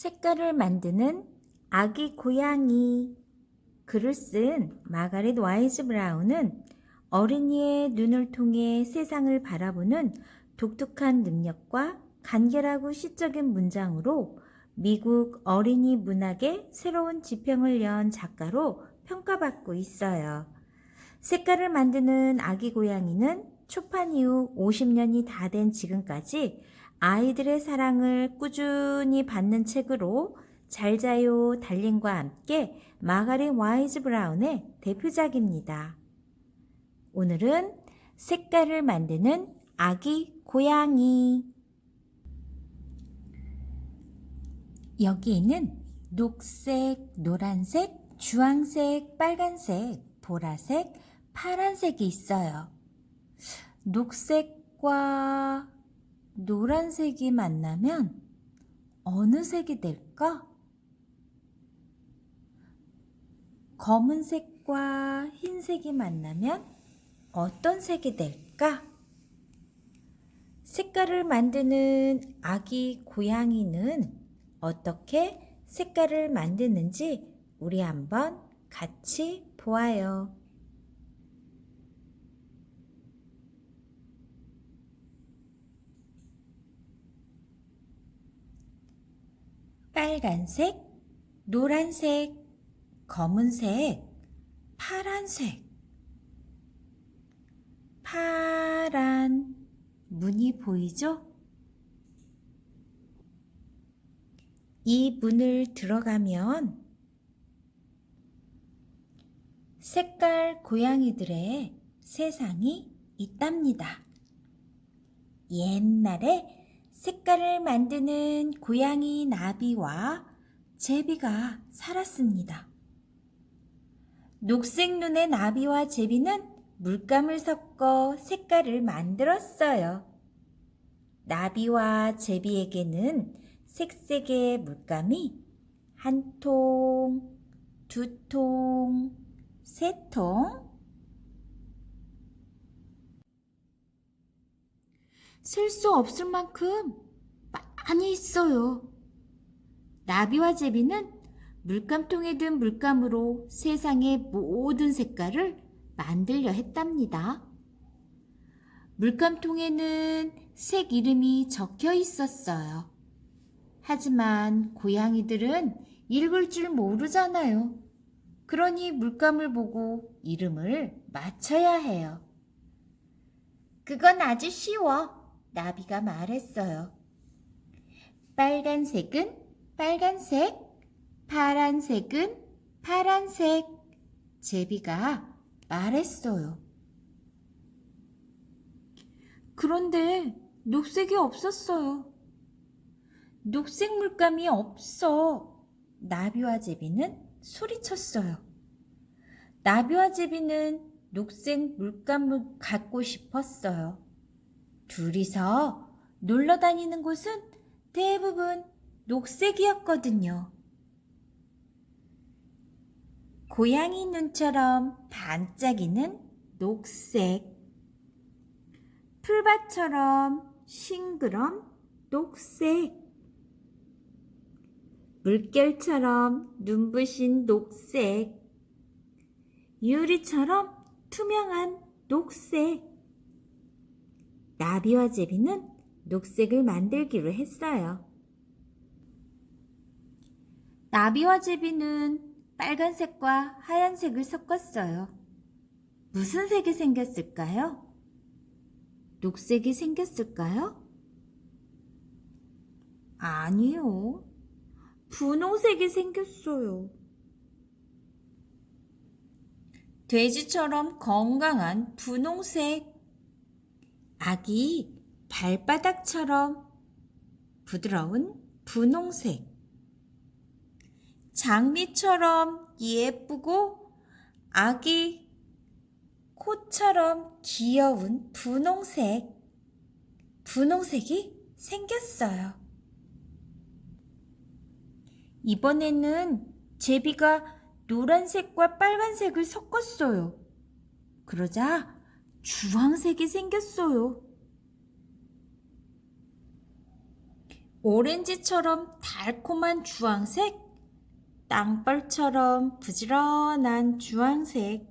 색깔을 만드는 아기 고양이. 글을 쓴 마가렛 와이즈 브라운은 어린이의 눈을 통해 세상을 바라보는 독특한 능력과 간결하고 시적인 문장으로 미국 어린이 문학의 새로운 지평을 연 작가로 평가받고 있어요. 색깔을 만드는 아기 고양이는 초판 이후 50년이 다 된 지금까지 아이들의 사랑을 꾸준히 받는 책으로 잘 자요 달링과 함께 마가렛 와이즈 브라운의 대표작입니다. 오늘은 색깔을 만드는 아기 고양이. 여기에는 녹색, 노란색, 주황색, 빨간색, 보라색, 파란색이 있어요. 녹색과 노란색이 만나면 어느 색이 될까? 검은색과 흰색이 만나면 어떤 색이 될까? 색깔을 만드는 아기 고양이는 어떻게 색깔을 만드는지 우리 한번 같이 보아요. 빨간색, 노란색, 검은색, 파란색, 파란 문이 보이죠? 이 문을 들어가면 색깔 고양이들의 세상이 있답니다. 옛날에 색깔을 만드는 고양이 나비와 제비가 살았습니다. 녹색 눈의 나비와 제비는 물감을 섞어 색깔을 만들었어요. 나비와 제비에게는 색색의 물감이 한 통, 두 통, 세 통, 셀수 없을 만큼 많이 있어요. 나비와 제비는 물감통에 든 물감으로 세상의 모든 색깔을 만들려 했답니다. 물감통에는 색 이름이 적혀 있었어요. 하지만 고양이들은 읽을 줄 모르잖아요. 그러니 물감을 보고 이름을 맞춰야 해요. 그건 아주 쉬워. 나비가 말했어요. 빨간색은 빨간색, 파란색은 파란색. 제비가 말했어요. 그런데 녹색이 없었어요. 녹색 물감이 없어. 나비와 제비는 소리쳤어요. 나비와 제비는 녹색 물감을 갖고 싶었어요. 둘이서 놀러 다니는 곳은 대부분 녹색이었거든요. 고양이 눈처럼 반짝이는 녹색. 풀밭처럼 싱그런 녹색. 물결처럼 눈부신 녹색. 유리처럼 투명한 녹색. 나비와 제비는 녹색을 만들기로 했어요. 나비와 제비는 빨간색과 하얀색을 섞었어요. 무슨 색이 생겼을까요? 녹색이 생겼을까요? 아니요. 분홍색이 생겼어요. 돼지처럼 건강한 분홍색. 아기 발바닥처럼 부드러운 분홍색. 장미처럼 예쁘고 아기 코처럼 귀여운 분홍색. 분홍색이 생겼어요. 이번에는 제비가 노란색과 빨간색을 섞었어요. 그러자 주황색이 생겼어요. 오렌지처럼 달콤한 주황색, 땅벌처럼 부지런한 주황색,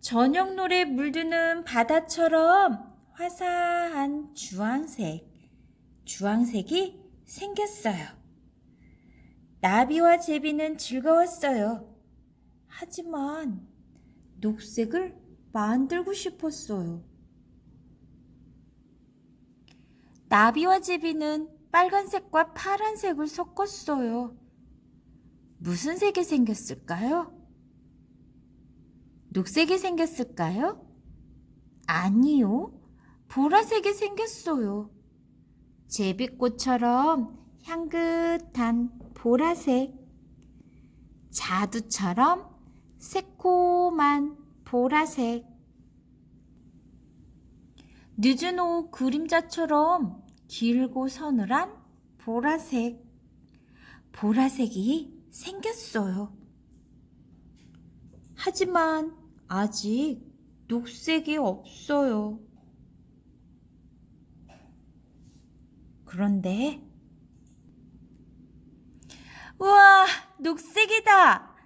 저녁 노래 물드는 바다처럼 화사한 주황색, 주황색이 생겼어요. 나비와 제비는 즐거웠어요. 하지만 녹색을 만들고 싶었어요. 나비와 제비는 빨간색과 파란색을 섞었어요. 무슨 색이 생겼을까요? 녹색이 생겼을까요? 아니요. 보라색이 생겼어요. 제비꽃처럼 향긋한 보라색. 자두처럼 새콤한 보라색. 늦은 오후 그림자처럼 길고 서늘한 보라색. 보라색이 생겼어요. 하지만 아직 녹색이 없어요. 그런데 우와, 녹색이다.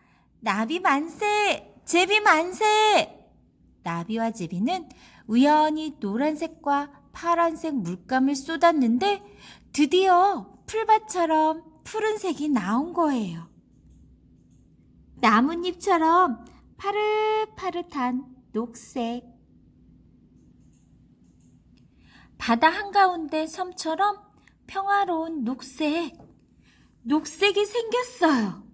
나비 만세, 제비 만세. 나비와 제비는 우연히 노란색과 파란색 물감을 쏟았는데 드디어 풀밭처럼 푸른색이 나온 거예요. 나뭇잎처럼 파릇파릇한 녹색. 바다 한가운데 섬처럼 평화로운 녹색. 녹색이 생겼어요.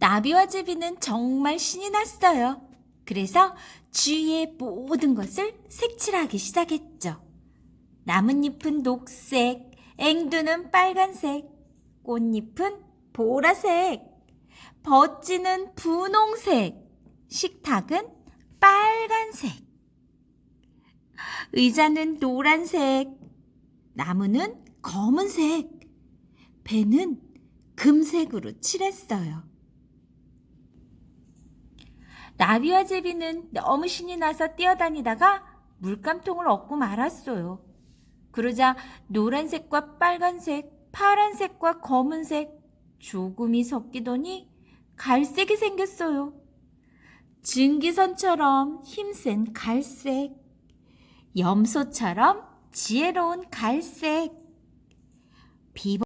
나비와 제비는 정말 신이 났어요. 그래서 주위의 모든 것을 색칠하기 시작했죠. 나뭇잎은 녹색, 앵두는 빨간색, 꽃잎은 보라색, 버찌는 분홍색, 식탁은 빨간색, 의자는 노란색, 나무는 검은색, 배는 금색으로 칠했어요. 나비와 제비는 너무 신이 나서 뛰어다니다가 물감통을 얻고 말았어요. 그러자 노란색과 빨간색, 파란색과 검은색 조금이 섞이더니 갈색이 생겼어요. 증기선처럼 힘센 갈색, 염소처럼 지혜로운 갈색, 비버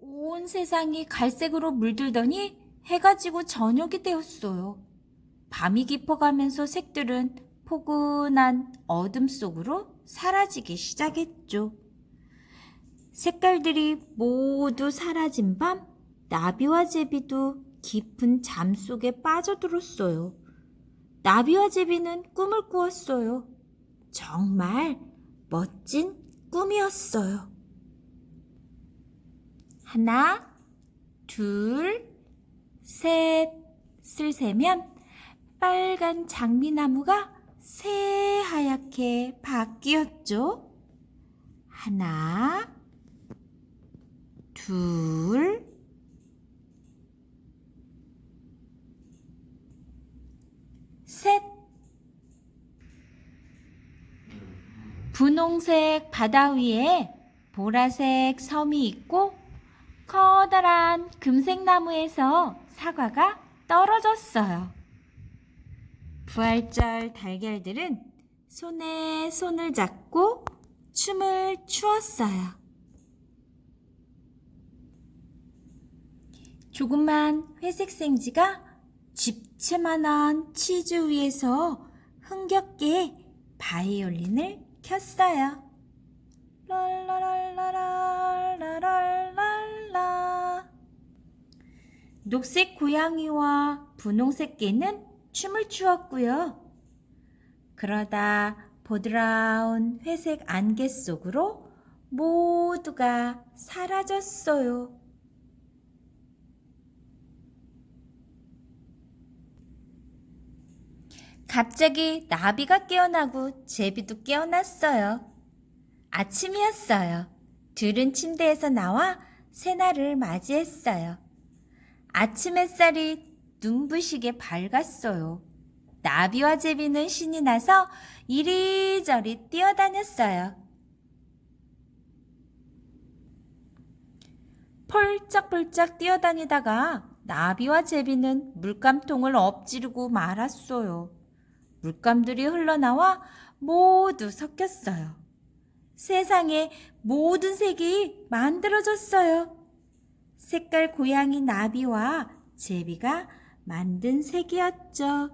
온 세상이 갈색으로 물들더니 해가 지고 저녁이 되었어요. 밤이 깊어가면서 색들은 포근한 어둠 속으로 사라지기 시작했죠. 색깔들이 모두 사라진 밤, 나비와 제비도 깊은 잠 속에 빠져들었어요. 나비와 제비는 꿈을 꾸었어요. 정말 멋진 꿈이었어요. 하나, 둘, 셋을 세면 빨간 장미나무가 새하얗게 바뀌었죠. 하나, 둘, 셋. 분홍색 바다 위에 보라색 섬이 있고 커다란 금색 나무에서 사과가 떨어졌어요. 부활절 달걀들은 손에 손을 잡고 춤을 추었어요. 조그만 회색 생지가 집채만한 치즈 위에서 흥겹게 바이올린을 켰어요. 랄라랄라랄라랄 녹색 고양이와 분홍색 개는 춤을 추었고요. 그러다 보드라운 회색 안개 속으로 모두가 사라졌어요. 갑자기 나비가 깨어나고 제비도 깨어났어요. 아침이었어요. 둘은 침대에서 나와 새날을 맞이했어요. 아침 햇살이 눈부시게 밝았어요. 나비와 제비는 신이 나서 이리저리 뛰어다녔어요. 펄쩍펄쩍 뛰어다니다가 나비와 제비는 물감통을 엎지르고 말았어요. 물감들이 흘러나와 모두 섞였어요. 세상에 모든 색이 만들어졌어요. 색깔 고양이 나비와 제비가 만든 색이었죠.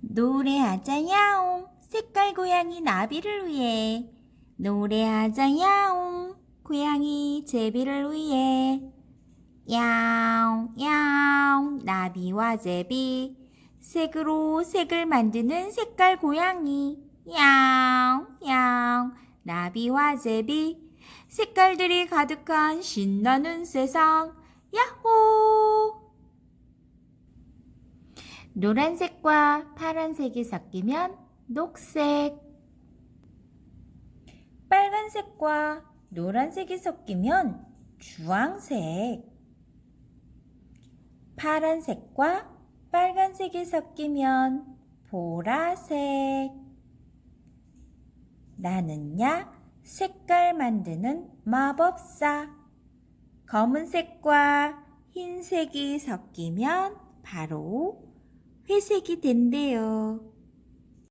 노래하자 야옹 색깔 고양이 나비를 위해. 노래하자 야옹 고양이 제비를 위해. 야옹 야옹 나비와 제비. 색으로 색을 만드는 색깔 고양이. 야옹 야옹 나비와 제비 색깔들이 가득한 신나는 세상. 야호! 노란색과 파란색이 섞이면 녹색. 빨간색과 노란색이 섞이면 주황색. 파란색과 빨간색이 섞이면 보라색. 나는야 색깔 만드는 마법사 검은색과 흰색이 섞이면 바로 회색이 된대요.